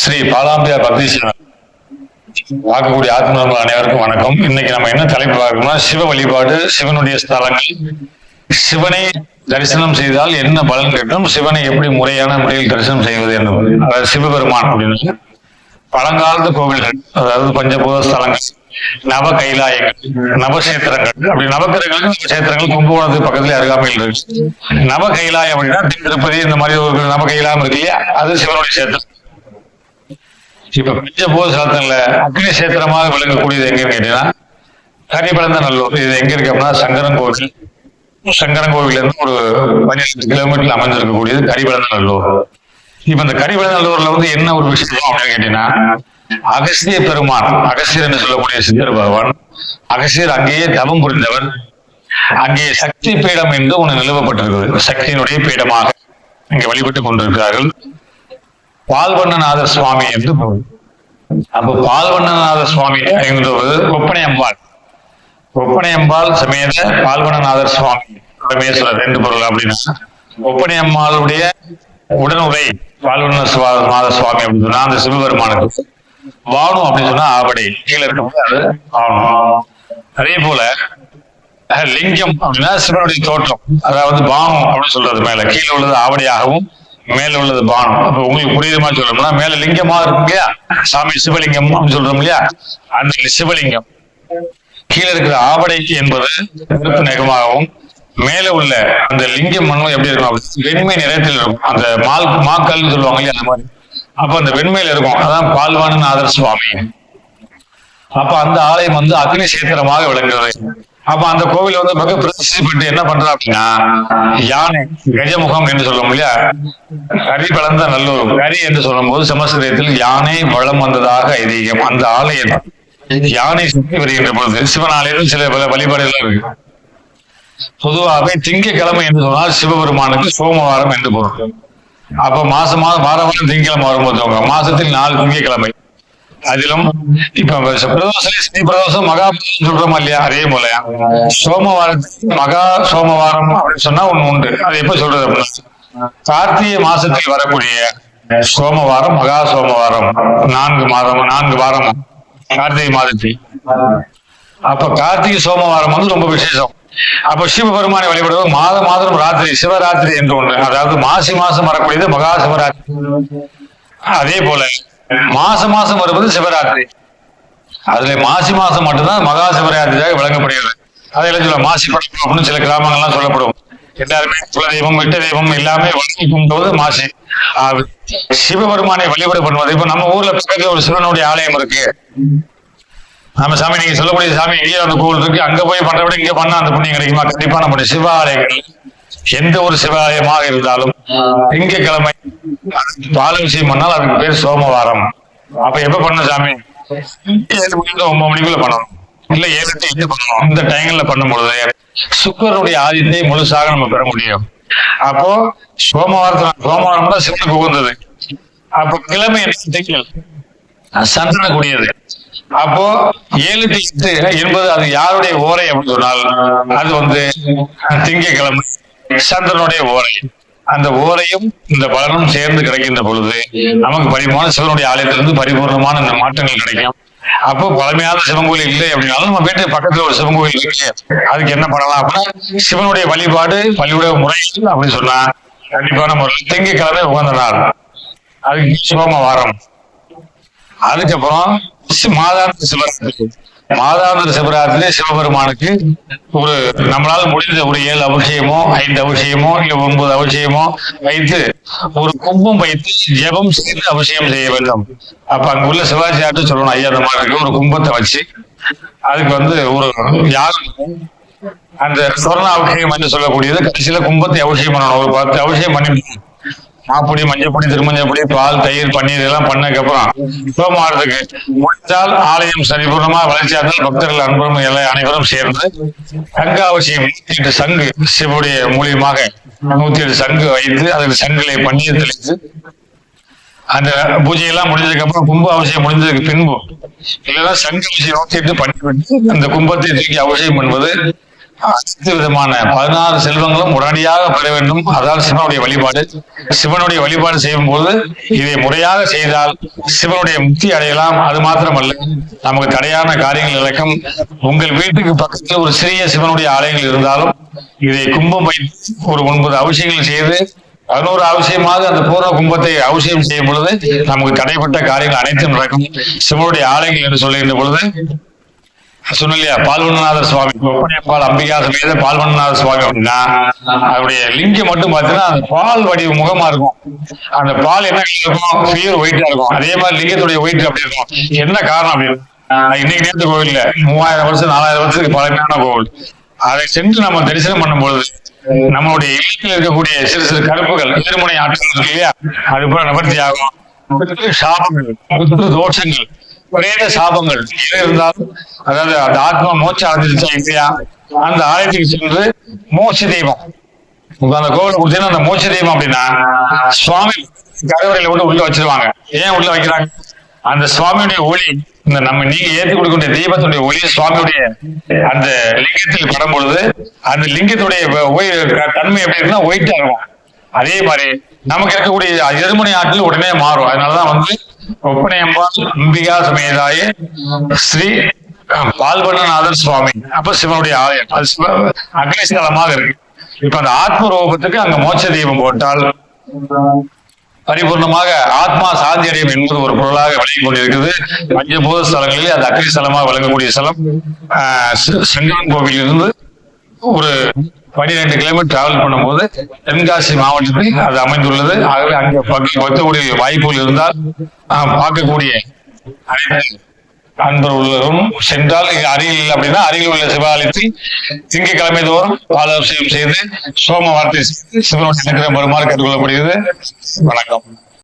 ஸ்ரீ பாலாம்பியா பக்தீஸ்வரன் பார்க்கக்கூடிய ஆத்மர்கள் அனைவருக்கும் வணக்கம். இன்னைக்கு நம்ம என்ன தலைப்பு பார்க்கணும்னா சிவ வழிபாடு சிவனுடைய ஸ்தலங்கள். சிவனை தரிசனம் செய்தால் என்ன பலன் கிட்டும் சிவனை எப்படி முறையான முறையில் தரிசனம் செய்வது என்பது அதாவது சிவபெருமான் அப்படின்னு பழங்காலத்து கோவில்கள் அதாவது பஞ்சபூத ஸ்தலங்கள். நவ கைலாயங்கள் நவசேத்திரங்கள் அப்படி நவக்கிரகங்கள் நவசேத்திரங்கள் கும்பகோணத்துக்கு பக்கத்துல அருகாமையில் இருக்கு. நவ கைலாயம் அப்படின்னா திருப்பதி இந்த மாதிரி ஒரு நவ கைலாயம் இருக்கு இல்லையா? அது சிவனுடைய சேத்திரம் இப்ப பஞ்சபோத ஸ்தலத்துல அக்னி சேத்திரமாக விளங்கக்கூடியது எங்கன்னு கேட்டீங்கன்னா கரிபலந்த நல்லூர். இது எங்க இருக்கு அப்படின்னா சங்கரன் கோவில். சங்கரன் கோவில்ல இருந்து ஒரு பதினெட்டு கிலோமீட்டர்ல அமைஞ்சிருக்கக்கூடியது கரிபலந்த நல்லூர். இப்ப இந்த கரிபலந்த நல்லூர்ல வந்து என்ன ஒரு விஷயம் அப்படின்னு கேட்டீங்கன்னா அகசிய பெருமான் அகசியர் என்று சொல்லக்கூடிய சித்தர் பகவான் அகசியர் அங்கேயே தவம் புரிந்தவர். அங்கே சக்தி பீடம் என்று ஒன்று நிறுவப்பட்டிருக்கிறது சக்தியினுடைய பீடமாக இங்கே வழிபட்டு கொண்டிருக்கிறார்கள். பால்வண்ணநாதர் சுவாமி என்று பொருள். அப்ப பால்வண்ணநாதர் சுவாமி என்பது ஒப்பனை அம்பாள் ஒப்பனை அம்பாள் சமேத பால்வண்ணநாதர் சுவாமி. பரமேஸ்வரர் ரெண்டு பொருள் அப்படின்னா ஒப்பனை அம்மாளுடைய உடனுரை பால்வண்ண சுவா- சுவாமி அப்படின்னு சொன்னா அந்த சிவபெருமானுக்கு வாணும் அப்படின்னு சொன்னா ஆவடை. கீழே இருக்கும்போது அது ஆவணும். அதே போல லிங்கம் அப்படின்னா சிவனுடைய தோற்றம் அதாவது பானம் அப்படின்னு சொல்றது மேல. கீழே உள்ளது ஆவடியாகவும் மேல உள்ளது பானம் அப்ப உங்களுக்கு புரியுது மாதிரி சொல்லணும்னா மேல லிங்கமா இருக்கும் இல்லையா சாமி சிவலிங்கம் அப்படின்னு சொல்றோம் இல்லையா? அந்த சிவலிங்கம். கீழே இருக்கிற ஆவடை என்பது கருப்பு நெகமாகவும் மேல உள்ள அந்த லிங்கம் மண்ணும் எப்படி இருக்கும்? வெண்மை நிறத்தில் இருக்கும். அந்த மால் மாக்கல்னு சொல்லுவாங்க இல்லையா அந்த மாதிரி. அப்ப அந்த வெண்மையில இருக்கும். அதான் பால்வானன் ஆதர சுவாமி அப்ப அந்த ஆலயம் வந்து அக்னி சேத்திரமாக விளங்குகிறது. அப்ப அந்த கோவில் வந்து மிக பிரசித்தி பெற்று என்ன பண்றா அப்படின்னா யானை கஜமுகம் என்று சொல்லுவோம் இல்லையா? கரி வளர்ந்த நல்லூர். கரி என்று சொல்லும் போது சமஸ்கிருதத்தில் யானை வளம் வந்ததாக ஐதீகம். அந்த ஆலயம் யானை சுற்றி வருகின்ற பொழுது சிவன் ஆலயம் சில பல வழிபாடுகள் இருக்கு. பொதுவாகவே திங்கக்கிழமை என்று சொன்னால் சிவபெருமானுக்கு சோமவாரம் என்று பொருள். அப்ப மாசம் மாதம் வாரம் வாரம் திங்கக்கிழமை வரும்போது மாசத்தில் நாலு திங்கக்கிழமை. அதிலும் இப்ப பிரதோஷம் ஸ்ரீ பிரதோஷம் மகா சொல்றோமா இல்லையா? அதே போல சோமவாரத்துக்கு மகா சோமவாரம் அப்படின்னு சொன்னா ஒண்ணு உண்டு. அது எப்ப சொல்றது அப்படின்னா கார்த்திகை மாசத்தில் வரக்கூடிய சோமவாரம் மகா சோமவாரம். நான்கு மாதம் நான்கு வாரம். கார்த்திகை மாதத்தில். அப்ப கார்த்திகை சோமவாரம் வந்து ரொம்ப விசேஷம். அப்ப சிவபெருமானை வழிபடுவது மாத மாதம் ராத்திரி சிவராத்திரி என்று ஒன்று. அதாவது மாசி மாசம் வரக்கூடியது மகா சிவராத்திரி அதே போல மாச மாசம் வருவது சிவராத்திரி. அதுல மாசி மாசம் மட்டும்தான் மகா சிவராத்திரியாக விளங்கப்படுகிறது அதையெல்லாம் சொல்ல மாசி படம் அப்படின்னு சில கிராமங்கள்லாம் சொல்லப்படும் எல்லாருமே குல தெய்வம் விட்ட தெய்வம் எல்லாமே வணங்கி போது மாசி. சிவபெருமானை வழிபாடு பண்ணுவது. இப்ப நம்ம ஊர்ல பக்கத்துல ஒரு சிவனுடைய ஆலயம் இருக்கு. நம்ம சாமி நீங்க சொல்லக்கூடிய சாமி எங்கேயோ அந்த கோவில் இருக்கு. அங்க போய் பண்ற விட இங்க பண்ணா அந்த புண்ணியம் கிடைக்குமா? கண்டிப்பா நம்முடைய சிவாலயங்கள். எந்த ஒரு சிவாலயமாக இருந்தாலும் திங்கக்கிழமை பாலபிஷேகம் பண்ணால் அதுக்கு பேர் சோமவாரம். அப்ப எப்ப பண்ண சாமி? ஏழு மணிக்கு ஒன்பது மணிக்குள்ள பண்ணணும். இல்ல ஏழு எட்டு எட்டு பண்ணணும். இந்த டைம்ல பண்ணும் பொழுது சுக்கரனுடைய ஆதித்தை முழுசாக நம்ம பெற முடியும். அப்போ சோமவாரத்துல சோமவாரம் தான் சிவனுக்கு உகந்தது. அப்போ கிழமை திங்கள் சந்தன கூடியது அப்போ ஏழு எட்டு என்பது அது யாருடைய ஓரை அப்படின்னு சொன்னால் அது வந்து திங்கக்கிழமை சந்திரனுடைய ஓரை. அந்த ஓரையும் இந்த பலனும் சேர்ந்து கிடைக்கின்ற பொழுது நமக்கு பரிமாண சிவனுடைய ஆலயத்திலிருந்து பரிபூர்ணமான இந்த மாற்றங்கள் கிடைக்கும். அப்போ பழமையான சிவன் கோயில் இல்லை அப்படின்னாலும் நம்ம வீட்டு பக்கத்துல ஒரு சிவன் கோயில் இருக்கு. அதுக்கு என்ன பண்ணலாம் அப்படின்னா சிவனுடைய வழிபாடு பள்ளியுடைய முறை அப்படின்னு சொன்னா கண்டிப்பான முறையில் திங்கக்கிழமை உகந்த நாள். அதுக்கு சோமவாரம் அதுக்கப்புறம் மாதாந்திர சிவராத்திரி. மாதாந்திர சிவராத்திரி சிவபெருமானுக்கு ஒரு நம்மளால முடிந்த ஒரு ஏழு அபிஷேகமோ ஐந்து அபிஷேகமோ இல்ல ஒன்பது அபிஷேகமோ வைத்து ஒரு கும்பம் வைத்து ஜெபம் செய்து அபிஷேகம் செய்ய வேண்டும். அப்ப அங்க உள்ள சிவாஜியாட்டு சொல்லணும் ஐயா அந்த மாதிரி ஒரு கும்பத்தை வச்சு அதுக்கு வந்து ஒரு யாகம் அந்த சொர்ண அபிஷேகம் என்று சொல்லக்கூடியது கடைசியில கும்பத்தை அபிஷேகம் பண்ணணும். ஒரு பத்து அபிஷேகம் பண்ணி மாப்பொடி மஞ்சப்பொடி திருமஞ்சப்பொடி பால் தயிர் பன்னீர் எல்லாம் பண்ணதுக்கு அப்புறம் சோமாரத்துக்கு முடித்தால் ஆலயம் சரிபூர்ணமா வளர்ச்சி பக்தர்கள் அன்பரும் எல்லாம் அனைவரும் சேர்ந்து சங்க அவசியம் நூத்தி எட்டு சங்கு சிவனுடைய மூலியமாக நூத்தி எட்டு சங்கு வைத்து அதில் சங்கிலே பன்னீர் தெளித்து அந்த பூஜையெல்லாம் முடிஞ்சதுக்கு அப்புறம் கும்ப அவசியம் முடிஞ்சதுக்கு பின்பு இல்லைன்னா சங்க அவசியம் நூத்தி எட்டு பண்ணி விட்டு அந்த கும்பத்தை தூக்கி அவசியம் பண்ணுவது அனைத்து விதமான பதினாறு செல்வங்களும் உடனடியாக பெற வேண்டும். அதான் சிவனுடைய வழிபாடு சிவனுடைய வழிபாடு செய்யும் போது இதை முறையாக செய்தால் சிவனுடைய முக்தி அடையலாம். அது மாத்திரமல்ல நமக்கு தடையான காரியங்கள் இழக்கும் உங்கள் வீட்டுக்கு பக்கத்தில் ஒரு சிறிய சிவனுடைய ஆலயங்கள் இருந்தாலும் இதை கும்பம் வைத்து ஒரு ஒன்பது அவசியங்கள் செய்து பதினோரு அவசியமாக அந்த பூர்ண கும்பத்தை அவசியம் செய்யும் பொழுது நமக்கு தடைப்பட்ட காரியங்கள் அனைத்தும் நடக்கும். சிவனுடைய ஆலயங்கள் என்று சொல்லுகின்ற பொழுது சொன்னலையா பால்வண்ணநாதர் சுவாமி ஒப்பனையப்பால் அம்பிகா சமேத பால்வண்ணநாதர் சுவாமி அப்படின்னா அவருடைய லிங்கம் மட்டும் பார்த்தீங்கன்னா அந்த பால் வடிவு முகமா இருக்கும். அந்த பால் என்ன இருக்கும்? பியூர் ஒயிட்டா இருக்கும். அதே மாதிரி லிங்கத்துடைய ஒயிட் அப்படி இருக்கும். என்ன காரணம் அப்படி ஆஹ் இன்னைக்கு நேரத்து கோவில்ல மூவாயிரம் வருஷம் நாலாயிரம் வருஷத்துக்கு பழமையான கோவில். அதை சென்று நம்ம தரிசனம் பண்ணும்பொழுது நம்மளுடைய இல்லத்தில் இருக்கக்கூடிய சிறு சிறு கருப்புகள் எதிர்முனை ஆற்றல் இருக்கு இல்லையா? அது போல நிவர்த்தி ஆகும் சாபங்கள் தோஷங்கள் பிரேத சாபங்கள். எது இருந்தாலும் அதாவது அந்த ஆத்மா மோட்சம் அடைஞ்சிருச்சா இல்லையா? அந்த ஆலயத்துக்கு சென்று மோட்ச தெய்வம். இப்ப அந்த கோவில் கொடுத்தீங்கன்னா அந்த மோட்ச தெய்வம் அப்படின்னா சுவாமி கருவறையில விட்டு உள்ள வச்சிருவாங்க. ஏன் உள்ள வைக்கிறாங்க? அந்த சுவாமியுடைய ஒளி இந்த நம்ம நீங்க ஏற்றி கொடுக்கக்கூடிய தெய்வத்துடைய ஒளி சுவாமியுடைய அந்த லிங்கத்தில் படும் பொழுது அந்த லிங்கத்துடைய தன்மை எப்படி இருக்குன்னா ஒயிட்டா இருக்கும். அதே மாதிரி நமக்கு இருக்கக்கூடிய எதிர்மனை ஆற்றல் உடனே மாறும். அதனாலதான் வந்து ஒப்பனையம்பாள் அம்பிகா சமேதாய ஸ்ரீ அஹ், சுவாமி. அப்ப சிவனுடைய ஆலயம். அது சிவ அக்னிஸ்தலமாக இருக்கு. இப்ப அந்த ஆத்ம ரூபத்துக்கு அங்க மோட்ச தெய்வம் போட்டால் பரிபூர்ணமாக ஆத்மா சாந்தி அடையும் என்பது ஒரு பொருளாக விளங்கி கொண்டிருக்கிறது. பஞ்சபூத ஸ்தலங்களில் அது அக்னி ஸ்தலமாக விளங்கக்கூடிய ஸ்தலம். ஆஹ் செ- செங்கன் கோவிலிருந்து ஒரு பனிரெண்டு கிலோமீட்டர் டிராவல் பண்ணும்போது தென்காசி மாவட்டத்தில் அது அமைந்துள்ளது. ஆகவே அங்கே பக்க- வாய்ப்புகள் இருந்தால் ஆஹ் பார்க்கக்கூடிய அனைத்து அன்பர்களும் சென்றால் அருகில் இல்லை அப்படின்னா அருகில் உள்ள சிவாலயத்தில் திங்கட்கிழமை தோறும் பாலாபிஷேகம் செய்து சோம வார்த்தை செய்து சிவனுடைய நினைக்கிற வருமாறு கேட்டுக்கொள்ளப்படுகிறது. வணக்கம்.